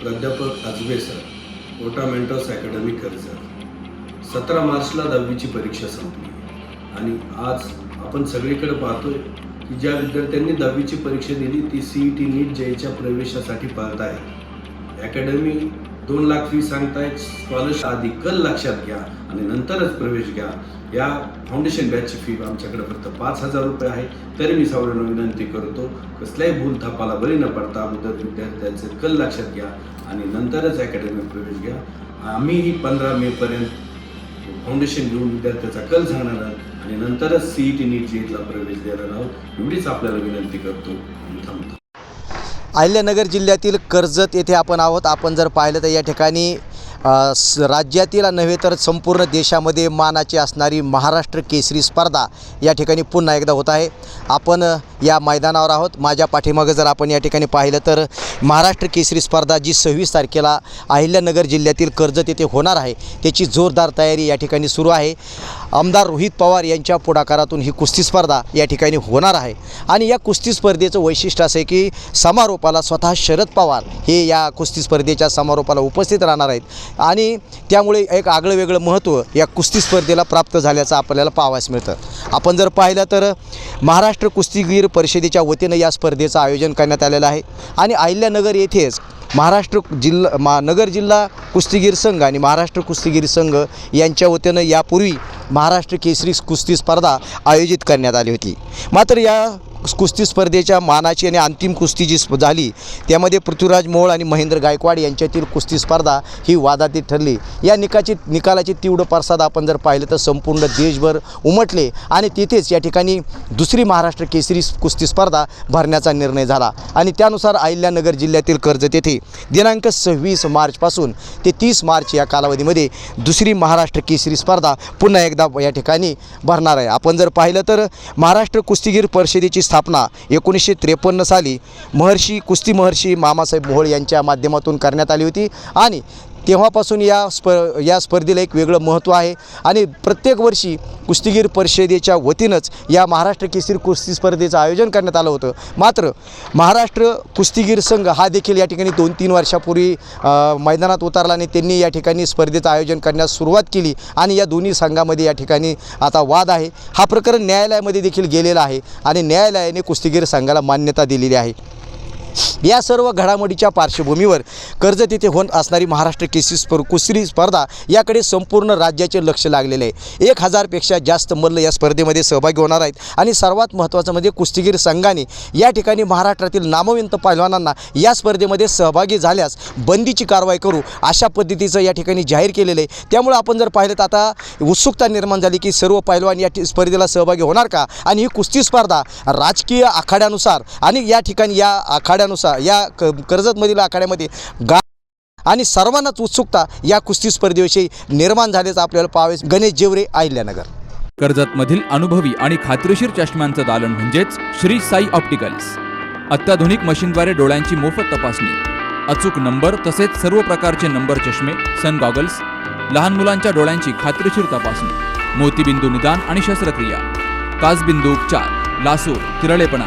प्राध्यापक Ajabe sir Kota mentors academy Karjat. सतरा मार्चला दहावीची परीक्षा संपली. आणि आज आपण सगळीकडे पाहतोय की ज्या विद्यार्थ्यांनी दहावीची परीक्षा दिली ती सी ई टी नीट जेईच्या प्रवेशासाठी पाहत आहे अकॅडमी दोन लाख फी सांगतायत. स्कॉलरशिप आधी कल लक्षात घ्या आणि नंतरच प्रवेश घ्या. या फाउंडेशन बॅचची फी आमच्याकडे फक्त पाच हजार रुपये आहे. तरी मी सर्वांना विनंती करतो कसल्याही भूल थापाला बळी न पडता अगोदर विद्यार्थ्यांचे कल लक्षात घ्या आणि नंतरच अकॅडमीत प्रवेश घ्या. आम्हीही पंधरा मेपर्यंत फाउंडेशन घेऊन विद्यार्थ्याचा कल सांगणार आहोत आणि नंतरच सीईटी नीट जेईला प्रवेश देणार आहोत. एवढीच आपल्याला विनंती करतो आणि थांबतो. अहिल्यानगर जिल्ह्यातील कर्जत येथे आपण आहोत. आपण जर पाहिलं तर या ठिकाणी स- राज्यातील नव्हे तर संपूर्ण देशामध्ये मानाची असणारी महाराष्ट्र केसरी स्पर्धा या ठिकाणी पुन्हा एकदा होत आहे. आपण या मैदानावर आहोत. माझ्या पाठीमागं जर आपण या ठिकाणी पाहिलं तर महाराष्ट्र केसरी स्पर्धा जी सव्वीस तारखेला अहिल्यानगर जिल्ह्यातील कर्जत येथे होणार आहे त्याची जोरदार तयारी या ठिकाणी सुरू आहे. आमदार रोहित पवार यांच्या पुढाकारातून ही कुस्ती स्पर्धा या ठिकाणी होणार आहे. आणि या कुस्ती स्पर्धेचं वैशिष्ट्य असं आहे की समारोपाला स्वतः शरद पवार हे या कुस्ती स्पर्धेच्या समारोपाला उपस्थित राहणार आहेत. आणि त्यामुळे एक आगळं वेगळं महत्त्व या कुस्ती स्पर्धेला प्राप्त झाल्याचं आपल्याला पाहावयास मिळतं. आपण जर पाहिलं तर महाराष्ट्र कुस्तीगीर परिषदेच्या वतीनं या स्पर्धेचं आयोजन करण्यात आलेलं आहे. आणि अहिल्यानगर येथेच महाराष्ट्र जिल्हा मा नगर जिल्हा कुस्तीगीर संघ आणि महाराष्ट्र कुस्तीगीर संघ यांच्या वतीनं यापूर्वी महाराष्ट्र केसरी कुस्ती स्पर्धा आयोजित करण्यात आली होती. मात्र या कुस्ती स्पर्धेच्या मानाची आणि अंतिम कुस्ती जी स्प झाली त्यामध्ये पृथ्वीराज मोहोळ आणि महेंद्र गायकवाड यांच्यातील कुस्ती स्पर्धा ही वादातीत ठरली. या निकाची निकालाची तीव्र प्रसाद आपण जर पाहिलं तर संपूर्ण देशभर उमटले आणि तिथेच या ठिकाणी दुसरी महाराष्ट्र केसरी कुस्ती स्पर्धा भरण्याचा निर्णय झाला. आणि त्यानुसार अहिल्यानगर जिल्ह्यातील कर्जत येथे दिनांक सव्वीस मार्चपासून ते तीस मार्च या कालावधीमध्ये दुसरी महाराष्ट्र केसरी स्पर्धा पुन्हा एकदा या ठिकाणी भरणार आहे. आपण जर पाहिलं तर महाराष्ट्र कुस्तीगीर परिषदेची स्थापना स्थापना एकोणीसशे त्रेपन्न साली महर्षी कुस्ती महर्षी मामासाहेब मोहोळ यांच्या माध्यमातून करण्यात आली होती. आणि तेव्हापासून या स्प या स्पर्धेला एक वेगळं महत्त्व आहे. आणि प्रत्येक वर्षी कुस्तीगीर परिषदेच्या वतीनंच या महाराष्ट्र केसरी कुस्ती स्पर्धेचं आयोजन करण्यात आलं होतं. मात्र महाराष्ट्र कुस्तीगीर संघ हा देखील या ठिकाणी दोन तीन वर्षापूर्वी मैदानात उतरला आणि त्यांनी या ठिकाणी स्पर्धेचं आयोजन करण्यास सुरुवात केली. आणि या दोन्ही संघामध्ये या ठिकाणी आता वाद आहे. हा प्रकरण न्यायालयामध्ये देखील गेलेला आहे आणि न्यायालयाने कुस्तीगीर संघाला मान्यता दिलेली आहे. या सर्व घडामोडीच्या पार्श्वभूमीवर कर्जत येथे होत असणारी महाराष्ट्र केसी स्पर कुस्ती स्पर्धा याकडे संपूर्ण राज्याचे लक्ष लागलेले आहे. एक हजारपेक्षा जास्त मल्ल या स्पर्धेमध्ये सहभागी होणार आहेत. आणि सर्वात महत्त्वाचं म्हणजे कुस्तीगीर संघाने या ठिकाणी महाराष्ट्रातील नामवंत पैलवानांना या स्पर्धेमध्ये सहभागी झाल्यास बंदीची कारवाई करू अशा पद्धतीचं या ठिकाणी जाहीर केलेलं आहे. त्यामुळे आपण जर पाहिलं तर आता उत्सुकता निर्माण झाली की सर्व पैलवान या ठि- स्पर्धेला सहभागी होणार का? आणि ही कुस्ती स्पर्धा राजकीय आखाड्यानुसार आणि या ठिकाणी या आखाड्यानुसार या क कर्जतमधील आखाड्यामध्ये गा आणि सर्वांनाच उत्सुकता या कुस्ती स्पर्धेविषयी निर्माण झाल्याचं आपल्याला पाहावेस गणेश जेवरे आहिल्यानगर कर्जतमधील अनुभवी आणि खात्रीशीर चष्म्यांचं दालन म्हणजेच श्री साई ऑप्टिकल्स. अत्याधुनिक मशीनद्वारे डोळ्यांची मोफत तपासणी. अचूक नंबर तसेच सर्व प्रकारचे नंबर चष्मे सन गॉगल्स लहान मुलांच्या डोळ्यांची खात्रीशीर तपासणी मोतीबिंदू निदान आणि शस्त्रक्रिया. काचबिंदू उपचार लासूर तिरळेपणा